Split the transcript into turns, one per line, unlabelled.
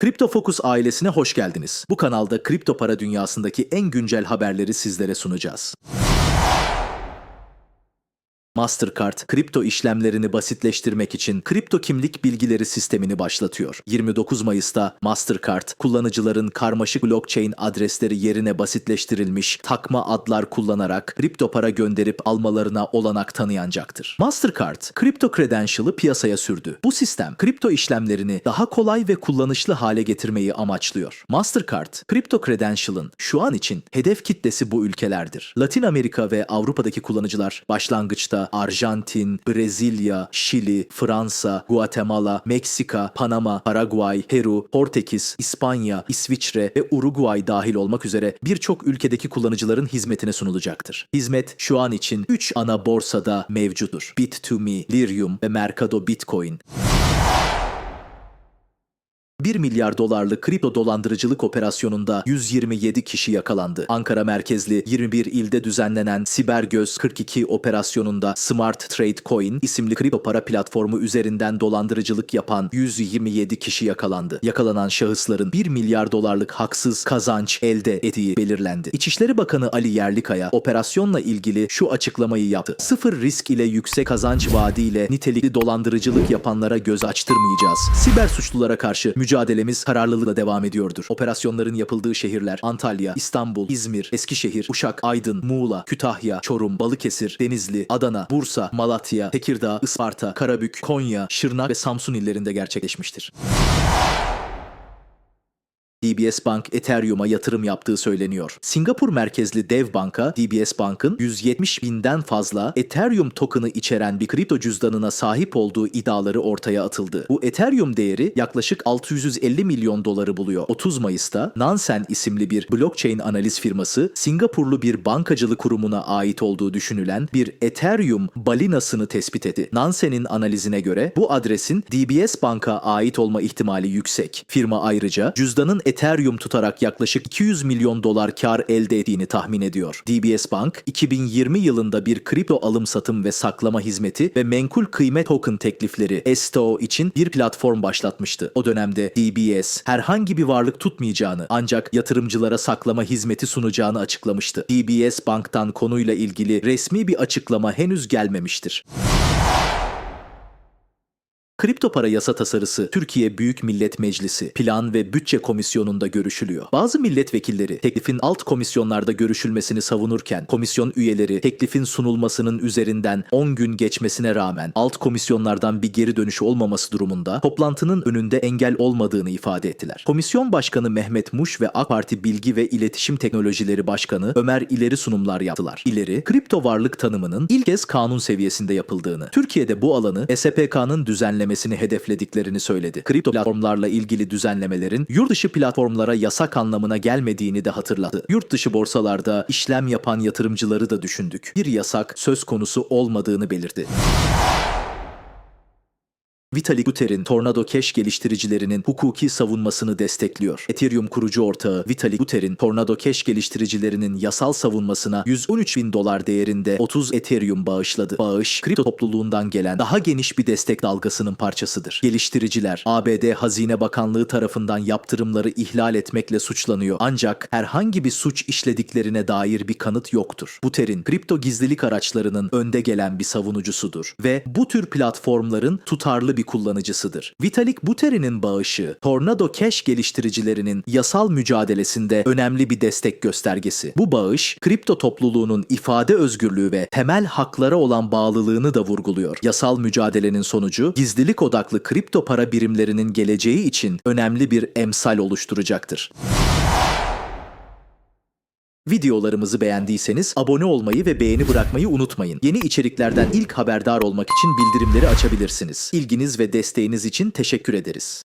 Kripto Focus ailesine hoş geldiniz. Bu kanalda kripto para dünyasındaki en güncel haberleri sizlere sunacağız. Mastercard, kripto işlemlerini basitleştirmek için kripto kimlik bilgileri sistemini başlatıyor. 29 Mayıs'ta Mastercard, kullanıcıların karmaşık blockchain adresleri yerine basitleştirilmiş takma adlar kullanarak kripto para gönderip almalarına olanak tanıyacaktır. Mastercard, kripto credential'ı piyasaya sürdü. Bu sistem, kripto işlemlerini daha kolay ve kullanışlı hale getirmeyi amaçlıyor. Mastercard, kripto credential'ın şu an için hedef kitlesi bu ülkelerdir. Latin Amerika ve Avrupa'daki kullanıcılar başlangıçta Arjantin, Brezilya, Şili, Fransa, Guatemala, Meksika, Panama, Paraguay, Peru, Portekiz, İspanya, İsviçre ve Uruguay dahil olmak üzere birçok ülkedeki kullanıcıların hizmetine sunulacaktır. Hizmet şu an için 3 ana borsada mevcuttur. Bit2Me, Lirium ve Mercado Bitcoin. 1 milyar dolarlık kripto dolandırıcılık operasyonunda 127 kişi yakalandı. Ankara merkezli 21 ilde düzenlenen Sibergöz 42 operasyonunda Smart Trade Coin isimli kripto para platformu üzerinden dolandırıcılık yapan 127 kişi yakalandı. Yakalanan şahısların 1 milyar dolarlık haksız kazanç elde ettiği belirlendi. İçişleri Bakanı Ali Yerlikaya operasyonla ilgili şu açıklamayı yaptı. Sıfır risk ile yüksek kazanç vaadiyle nitelikli dolandırıcılık yapanlara göz açtırmayacağız. Siber suçlulara karşı mücadelemiz kararlılıkla devam ediyordur. Operasyonların yapıldığı şehirler Antalya, İstanbul, İzmir, Eskişehir, Uşak, Aydın, Muğla, Kütahya, Çorum, Balıkesir, Denizli, Adana, Bursa, Malatya, Tekirdağ, Isparta, Karabük, Konya, Şırnak ve Samsun illerinde gerçekleşmiştir. DBS Bank Ethereum'a yatırım yaptığı söyleniyor. Singapur merkezli dev banka DBS Bank'ın 170 binden fazla Ethereum token'ı içeren bir kripto cüzdanına sahip olduğu iddiaları ortaya atıldı. Bu Ethereum değeri yaklaşık 650 milyon doları buluyor. 30 Mayıs'ta Nansen isimli bir blockchain analiz firması Singapurlu bir bankacılık kurumuna ait olduğu düşünülen bir Ethereum balinasını tespit etti. Nansen'in analizine göre bu adresin DBS Bank'a ait olma ihtimali yüksek. Firma ayrıca cüzdanın Ethereum tutarak yaklaşık 200 milyon dolar kar elde ettiğini tahmin ediyor. DBS Bank 2020 yılında bir kripto alım satım ve saklama hizmeti ve menkul kıymet token teklifleri STO için bir platform başlatmıştı. O dönemde DBS herhangi bir varlık tutmayacağını ancak yatırımcılara saklama hizmeti sunacağını açıklamıştı. DBS Bank'tan konuyla ilgili resmi bir açıklama henüz gelmemiştir. Kripto para yasa tasarısı Türkiye Büyük Millet Meclisi Plan ve Bütçe Komisyonu'nda görüşülüyor. Bazı milletvekilleri teklifin alt komisyonlarda görüşülmesini savunurken komisyon üyeleri teklifin sunulmasının üzerinden 10 gün geçmesine rağmen alt komisyonlardan bir geri dönüş olmaması durumunda toplantının önünde engel olmadığını ifade ettiler. Komisyon Başkanı Mehmet Muş ve AK Parti Bilgi ve İletişim Teknolojileri Başkanı Ömer İleri sunumlar yaptılar. İleri, kripto varlık tanımının ilk kez kanun seviyesinde yapıldığını, Türkiye'de bu alanı SPK'nın düzenlemesini hedeflediklerini söyledi. Kripto platformlarla ilgili düzenlemelerin yurt dışı platformlara yasak anlamına gelmediğini de hatırlattı. Yurt dışı borsalarda işlem yapan yatırımcıları da düşündük. Bir yasak söz konusu olmadığını belirtti. Vitalik Buterin Tornado Cash geliştiricilerinin hukuki savunmasını destekliyor. Ethereum kurucu ortağı Vitalik Buterin Tornado Cash geliştiricilerinin yasal savunmasına 113 bin dolar değerinde 30 Ethereum bağışladı. Bağış, kripto topluluğundan gelen daha geniş bir destek dalgasının parçasıdır. Geliştiriciler, ABD Hazine Bakanlığı tarafından yaptırımları ihlal etmekle suçlanıyor. Ancak herhangi bir suç işlediklerine dair bir kanıt yoktur. Buterin, kripto gizlilik araçlarının önde gelen bir savunucusudur ve bu tür platformların tutarlı bir kullanıcısıdır. Vitalik Buterin'in bağışı, Tornado Cash geliştiricilerinin yasal mücadelesinde önemli bir destek göstergesi. Bu bağış, kripto topluluğunun ifade özgürlüğü ve temel haklara olan bağlılığını da vurguluyor. Yasal mücadelenin sonucu, gizlilik odaklı kripto para birimlerinin geleceği için önemli bir emsal oluşturacaktır. Videolarımızı beğendiyseniz abone olmayı ve beğeni bırakmayı unutmayın. Yeni içeriklerden ilk haberdar olmak için bildirimleri açabilirsiniz. İlginiz ve desteğiniz için teşekkür ederiz.